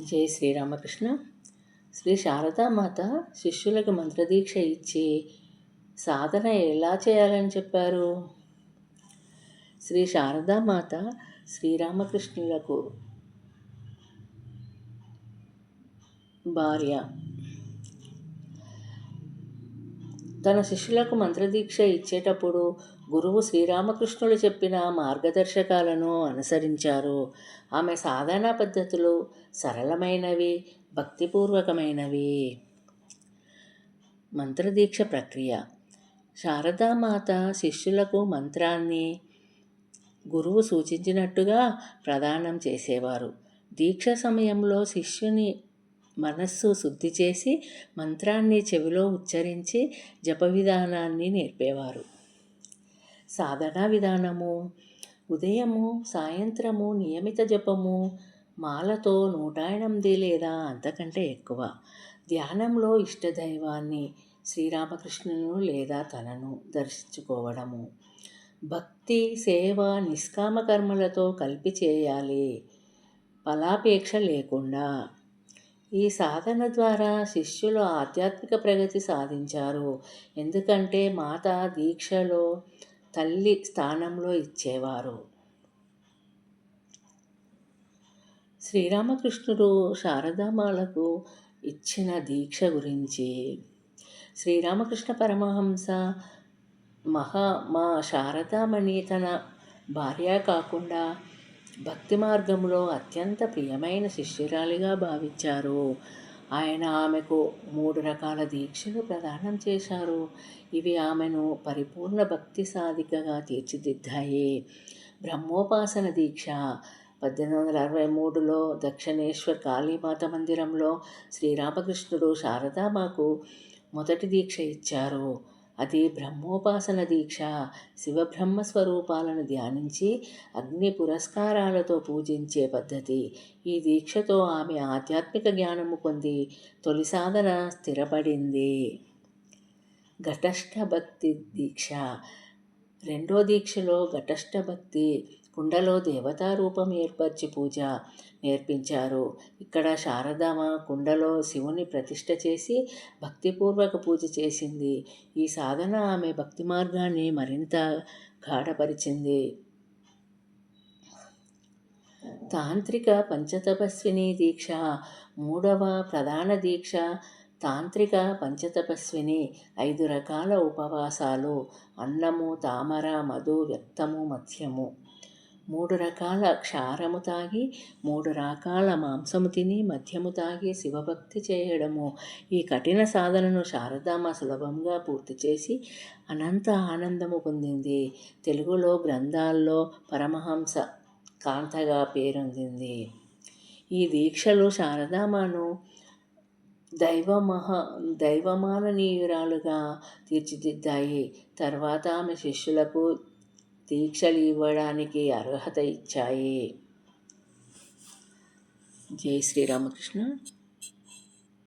జై శ్రీరామకృష్ణ. శ్రీ శారదామాత శిష్యులకు మంత్రదీక్ష ఇచ్చి సాధన ఎలా చేయాలని చెప్పారు? శ్రీ శారదామాత శ్రీరామకృష్ణులకు భార్య. తన శిష్యులకు మంత్రదీక్ష ఇచ్చేటప్పుడు గురువు శ్రీరామకృష్ణుడు చెప్పిన మార్గదర్శకాలను అనుసరించారు. ఆమె సాధనా పద్ధతులు సరళమైనవి భక్తిపూర్వకమైనవి. మంత్రదీక్ష ప్రక్రియ. శారదామాత శిష్యులకు మంత్రాన్ని గురువు సూచించినట్టుగా ప్రదానం చేసేవారు. దీక్ష సమయంలో శిష్యుని మనస్సు శుద్ధి చేసి మంత్రాన్ని చెవిలో ఉచ్చరించి జప విధానాన్ని నేర్పేవారు. సాధనా విధానము ఉదయము సాయంత్రము నియమిత జపము మాలతో నూట ఎనిమిది లేదా అంతకంటే ఎక్కువ. ధ్యానంలో ఇష్టదైవాన్ని శ్రీరామకృష్ణును లేదా తనను దర్శించుకోవడము. భక్తి సేవ నిష్కామ కర్మలతో కలిపి చేయాలి. ఫలాపేక్ష లేకుండా. ఈ సాధన ద్వారా శిష్యులు ఆధ్యాత్మిక ప్రగతి సాధించారు. ఎందుకంటే మాత దీక్షలో తల్లి స్థానంలో ఇచ్చేవారు. శ్రీరామకృష్ణుడు శారదామాలకు ఇచ్చిన దీక్ష గురించి శ్రీరామకృష్ణ పరమహంస మహా మా శారదామణి తన భార్య కాకుండా భక్తి మార్గంలో అత్యంత ప్రియమైన శిష్యురాలిగా భావించారు. ఆయన ఆమెకు మూడు రకాల దీక్షలు ప్రదానం చేశారు. ఇవి ఆమెను పరిపూర్ణ భక్తి సాధికగా తీర్చిదిద్దాయి. బ్రహ్మోపాసన దీక్ష. పద్దెనిమిది వందల అరవై మూడులో దక్షిణేశ్వర్ కాళీమాత మందిరంలో శ్రీరామకృష్ణుడు శారదామాకు మొదటి దీక్ష ఇచ్చారు. అది బ్రహ్మోపాసన దీక్ష శివబ్రహ్మ స్వరూపాలను ధ్యానించి అగ్ని పురస్కారాలతో పూజించే పద్ధతి. ఈ దీక్షతో ఆమె ఆధ్యాత్మిక జ్ఞానము పొంది తొలి సాధన స్థిరపడింది. ఘటష్ట భక్తి దీక్ష. రెండో దీక్షలో ఘటస్థ భక్తి కుండలో దేవతారూపం ఏర్పరిచి పూజ నేర్పించారు. ఇక్కడ శారదామ కుండలో శివుని ప్రతిష్ట చేసి భక్తిపూర్వక పూజ చేసింది. ఈ సాధన ఆమె భక్తి మార్గాన్ని మరింత గాఢపరిచింది. తాంత్రిక పంచతపస్విని దీక్ష మూడవ ప్రధాన దీక్ష తాంత్రిక పంచతపస్విని ఐదు రకాల ఉపవాసాలు. అన్నము తామర మధు వ్యక్తము మత్స్యము. మూడు రకాల క్షారము తాగి మూడు రకాల మాంసము తిని మద్యము తాగి శివభక్తి చేయడము. ఈ కఠిన సాధనను శారదామ సులభంగా పూర్తి చేసి అనంత ఆనందము పొందింది. తెలుగులో గ్రంథాల్లో పరమహంస కాంతగా పేరొందింది. ఈ దీక్షలు శారదామను దైవమహ దైవమాననీయురాలుగా తీర్చిదిద్దాయి. తర్వాత ఆమె శిష్యులకు దీక్షలు ఇవ్వడానికి అర్హత ఇచ్చాయి. జై శ్రీరామకృష్ణ